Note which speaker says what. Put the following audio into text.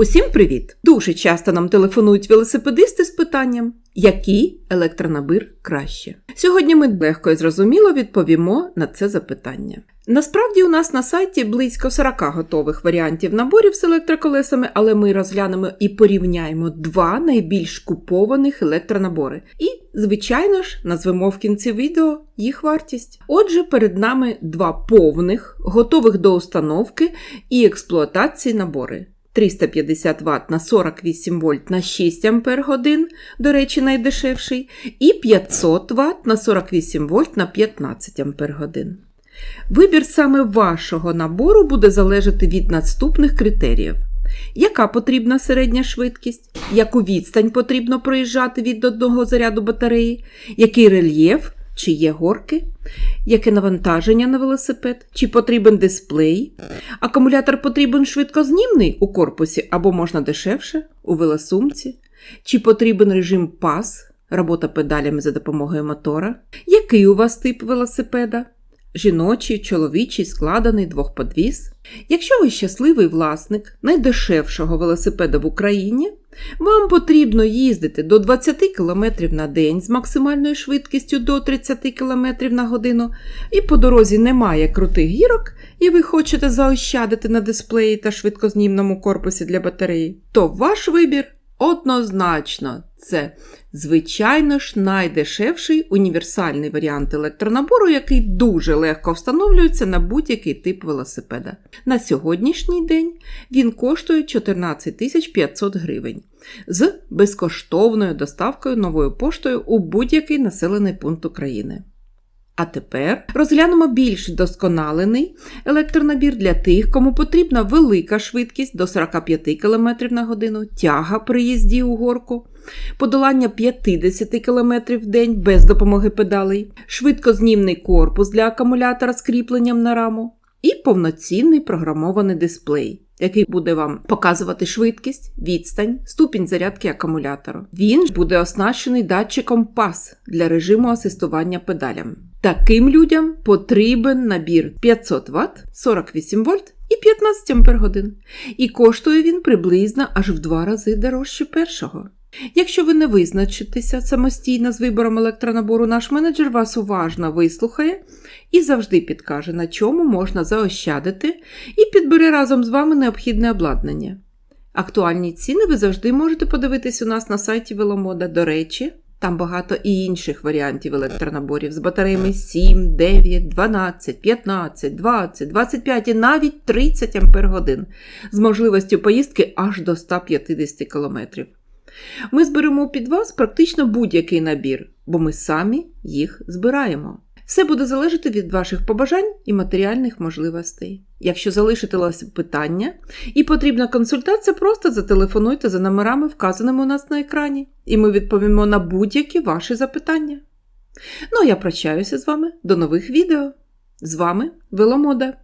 Speaker 1: Усім привіт! Дуже часто нам телефонують велосипедисти з питанням, який електронабір краще. Сьогодні ми легко і зрозуміло відповімо на це запитання. Насправді у нас на сайті близько 40 готових варіантів наборів з електроколесами, але ми розглянемо і порівняємо два найбільш купованих електронабори. І, звичайно ж, назвемо в кінці відео їх вартість. Отже, перед нами два повних, готових до установки і експлуатації набори. 350 Вт на 48 вольт на 6 Ампер годин, до речі, найдешевший, і 500 Вт на 48 вольт на 15 Ампер годин. Вибір саме вашого набору буде залежати від наступних критеріїв. Яка потрібна середня швидкість, яку відстань потрібно проїжджати від одного заряду батареї, який рельєф, чи є горки, яке навантаження на велосипед, чи потрібен дисплей, акумулятор потрібен швидкознімний у корпусі або можна дешевше у велосумці, чи потрібен режим пас, робота педалями за допомогою мотора, який у вас тип велосипеда, жіночий, чоловічий, складений, двохподвіз. Якщо ви щасливий власник найдешевшого велосипеда в Україні, вам потрібно їздити до 20 км на день з максимальною швидкістю до 30 км на годину, і по дорозі немає крутих гірок, і ви хочете заощадити на дисплеї та швидкознімному корпусі для батареї, то ваш вибір однозначно це, звичайно ж, найдешевший універсальний варіант електронабору, який дуже легко встановлюється на будь-який тип велосипеда. На сьогоднішній день він коштує 14 500 гривень з безкоштовною доставкою новою поштою у будь-який населений пункт України. А тепер розглянемо більш досконалений електронабір для тих, кому потрібна велика швидкість до 45 км на годину, тяга при їзді у горку, подолання 50 км в день без допомоги педалей, швидкознімний корпус для акумулятора з кріпленням на раму і повноцінний програмований дисплей. Який буде вам показувати швидкість, відстань, ступінь зарядки акумулятору. Він буде оснащений датчиком PAS для режиму асистування педалям. Таким людям потрібен набір 500 Вт, 48 вольт і 15 Ампер годин. І коштує він приблизно аж в два рази дорожче першого. Якщо ви не визначитеся самостійно з вибором електронабору, наш менеджер вас уважно вислухає і завжди підкаже, на чому можна заощадити, і підбере разом з вами необхідне обладнання. Актуальні ціни ви завжди можете подивитись у нас на сайті Веломода. До речі, там багато і інших варіантів електронаборів з батареями 7, 9, 12, 15, 20, 25 і навіть 30 Ампер годин з можливістю поїздки аж до 150 км. Ми зберемо під вас практично будь-який набір, бо ми самі їх збираємо. Все буде залежати від ваших побажань і матеріальних можливостей. Якщо залишилося питання і потрібна консультація, просто зателефонуйте за номерами, вказаними у нас на екрані, і ми відповімо на будь-які ваші запитання. Ну а я прощаюся з вами до нових відео. З вами Веломода.